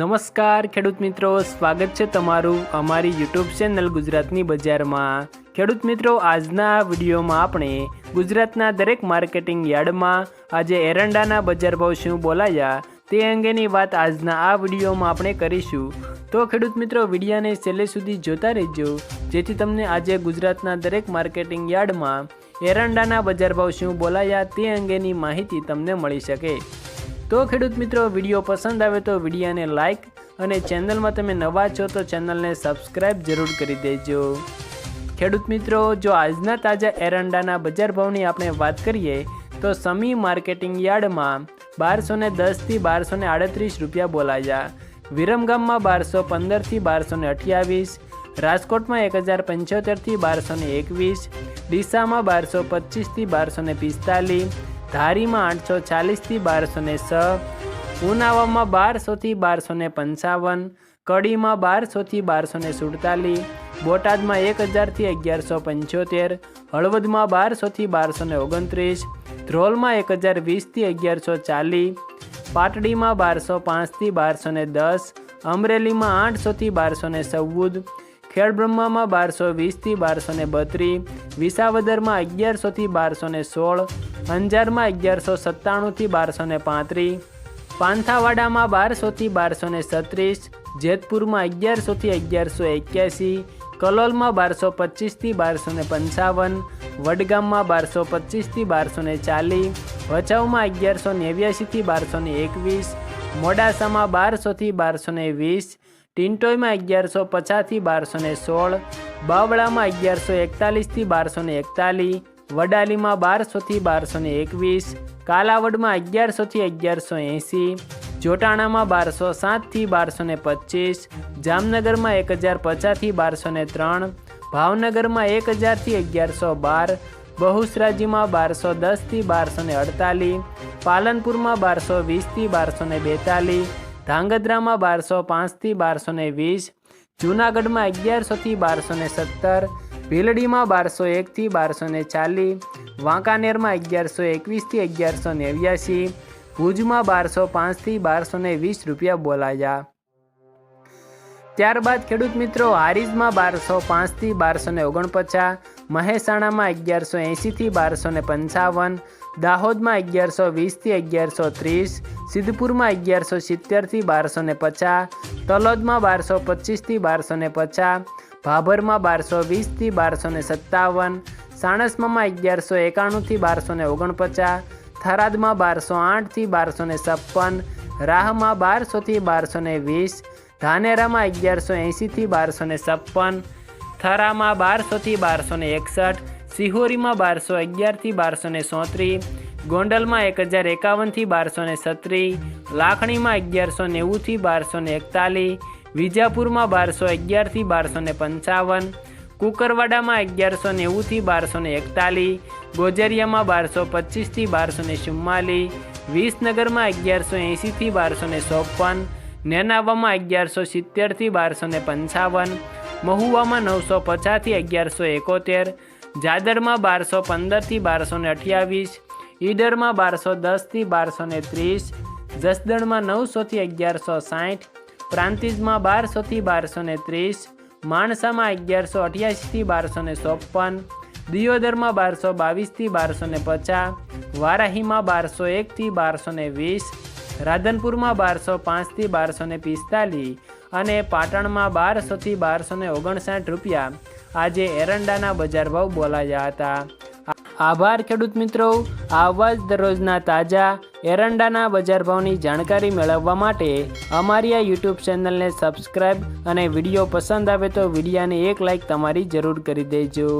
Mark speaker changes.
Speaker 1: નમસ્કાર ખેડૂત મિત્રો, સ્વાગત છે તમારું અમારી યુટ્યુબ ચેનલ ગુજરાતની બજારમાં. ખેડૂત મિત્રો, આજના વિડીયોમાં આપણે ગુજરાતના દરેક માર્કેટિંગ યાર્ડમાં આજે એરંડાના બજાર ભાવ શું બોલાયા તે અંગેની વાત આજના આ વિડીયોમાં આપણે કરીશું. તો ખેડૂત મિત્રો, વિડીયાને છેલ્લે સુધી જોતા રહેજો, જેથી તમને આજે ગુજરાતના દરેક માર્કેટિંગ યાર્ડમાં એરંડાના બજાર ભાવ શું બોલાયા તે અંગેની માહિતી તમને મળી શકે. તો ખેડૂત મિત્રો, વીડિયો પસંદ આવે તો વિડીયોને લાઇક અને ચેનલમાં તમે નવા છો તો ચેનલને સબસ્ક્રાઇબ જરૂર કરી દેજો. ખેડૂત મિત્રો, જો આજના તાજા એરંડાના બજાર ભાવની આપણે વાત કરીએ, તો સમી માર્કેટિંગ યાર્ડમાં બારસો ને દસથી બારસો ને આડત્રીસ રૂપિયા બોલાયા. વિરમગામમાં બારસો પંદરથી બારસો ને અઠ્યાવીસ, રાજકોટમાં એક હજાર પંચોતેરથી બારસો ને એકવીસ, ડીસામાં બારસો પચીસથી બારસો ને પિસ્તાલીસ ધારીમાં આઠસો ચાલીસથી બારસો ને છ ઉનાવામાં બારસોથી બારસો ને પંચાવન, કડીમાં બારસોથી બારસો ને સુડતાલીસ, બોટાદમાં એક હજારથી અગિયારસો પંચોતેર, હળવદમાં બારસોથી બારસો ને ઓગણત્રીસ, ધ્રોલમાં એક હજાર વીસથી અગિયારસો ચાલીસ, પાટડીમાં બારસો પાંચથી બારસો ને દસ, અમરેલીમાં આઠસોથી બારસો ને ચૌદ ખેડબ્રહ્મામાં બારસો વીસથી બારસો ને બત્રીસ વિસાવદરમાં અગિયારસોથી બારસો ને સોળ, અંજારમાં અગિયારસો સત્તાણુંથી બારસો ને પાંત્રીસ પાંથાવાડામાં બારસોથી બારસો ને છત્રીસ જેતપુરમાં અગિયારસોથી અગિયારસો એક્યાસી, કલોલમાં બારસો પચીસથી બારસો ને પંચાવન, વડગામમાં બારસો પચીસથી બારસો ને ચાલીસ ભચાઉમાં અગિયારસો નેવ્યાસીથી બારસો ને એકવીસ, મોડાસામાં બારસોથી બારસો ને વીસ ટિન્ટોયમાં અગિયારસો પચાસથી બારસો ને સોળ, બાવળામાં અગિયારસો એકતાલીસથી બારસો ને એકતાલીસ વડાલીમાં બારસોથી બારસો ને એકવીસ, કાલાવડમાં અગિયારસોથી અગિયારસો એંસી, જોટાણામાં બારસો સાતથી બારસો ને પચીસ, જામનગરમાં એક હજાર પચાસથી બારસો ને ત્રણ, ભાવનગરમાં એક હજારથી અગિયારસો બાર, બહુસરાજીમાં બારસો દસથી બારસો ને અડતાલીસ પાલનપુરમાં બારસો વીસથી બારસો ને બેતાલીસ ધાંગધ્રામાં બારસો પાંચથી બારસો ને વીસ, જૂનાગઢમાં અગિયારસોથી બારસો ને સત્તર, ભીલડીમાં બારસો એકથી બારસો ને ચાલીસ, વાંકાનેરમાં અગિયારસો એકવીસથી અગિયારસો નેવ્યાસી ભુજમાં બારસો પાંચથી બારસો ને વીસ રૂપિયા બોલાયા. ત્યારબાદ ખેડૂત મિત્રો, હારીજમાં બારસો પાંચથી બારસો ને ઓગણપચાસ, મહેસાણામાં અગિયારસો એંશીથી બારસો ને પંચાવન દાહોદમાં અગિયારસો વીસથી અગિયારસો ત્રીસ, સિદ્ધપુરમાં અગિયારસો સિત્તેરથી બારસો ને પચાસ, તલોદમાં બારસો પચીસથી બારસો ને પચાસ, ભાભરમાં બારસો વીસથી બારસો ને સત્તાવન સાણસમામાં અગિયારસો એકાણુંથી બારસો ને ઓગણપચાસ, થરાદમાં બારસો આઠથી બારસો ને છપ્પન, રાહમાં બારસોથી બારસો ને વીસ, ધાનેરામાં અગિયારસો એંશીથી બારસો ને છપ્પન, થરામાં બારસોથી બારસો ને એકસઠ સિહોરીમાં બારસો અગિયારથી બારસો ને સોત્રીસ ગોંડલમાં એક હજાર એકાવનથી બારસો ને છત્રીસ લાખણીમાં અગિયારસો નેવુંથી બારસો ને એકતાલીસ, વિજાપુરમાં બારસો અગિયારથી બારસો ને પંચાવન, કુકરવાડામાં અગિયારસો નેવુંથી બારસો ને એકતાલીસ, ગોજરિયામાં બારસો પચીસથી બારસો ને ચુમ્માલીસ, વિસનગરમાં અગિયારસો એંશીથી બારસો ને ચોપન, નેનાવામાં અગિયારસો સિત્તેરથી બારસો ને પંચાવન, મહુવામાં નવસો પચાસથી અગિયારસો એકોતેર જાદરમાં બારસો પંદરથી બારસો ને અઠ્યાવીસ, ઈડરમાં બારસો દસથી બારસો ને ત્રીસ, જસદણમાં નવસોથી અગિયારસો સાઠ, પ્રાંતિજમાં બારસોથી બારસો ને ત્રીસ, માણસામાં અગિયારસો અઠ્યાસીથી બારસો ને ચોપન, દિયોદરમાં બારસો બાવીસથી બારસો ને પચાસ, વારાહીમાં બારસો એકથી બારસો ને વીસ, રાધનપુરમાં બારસો પાંચથી બારસો ને પિસ્તાલીસ અને પાટણમાં બારસોથી બારસો ને ઓગણસાઠ રૂપિયા. આજે એરંડાના બજાર ભાવ બોલાયા હતા. આભાર, ખેડૂત મિત્રો. આવા જ દરરોજના તાજા એરંડાના બજાર ભાવની જાણકારી મેળવવા માટે અમારી આ યુટ્યુબ ચેનલને સબસ્ક્રાઈબ અને વીડિયો પસંદ આવે તો વિડીયાને એક લાઈક તમારી જરૂર કરી દેજો.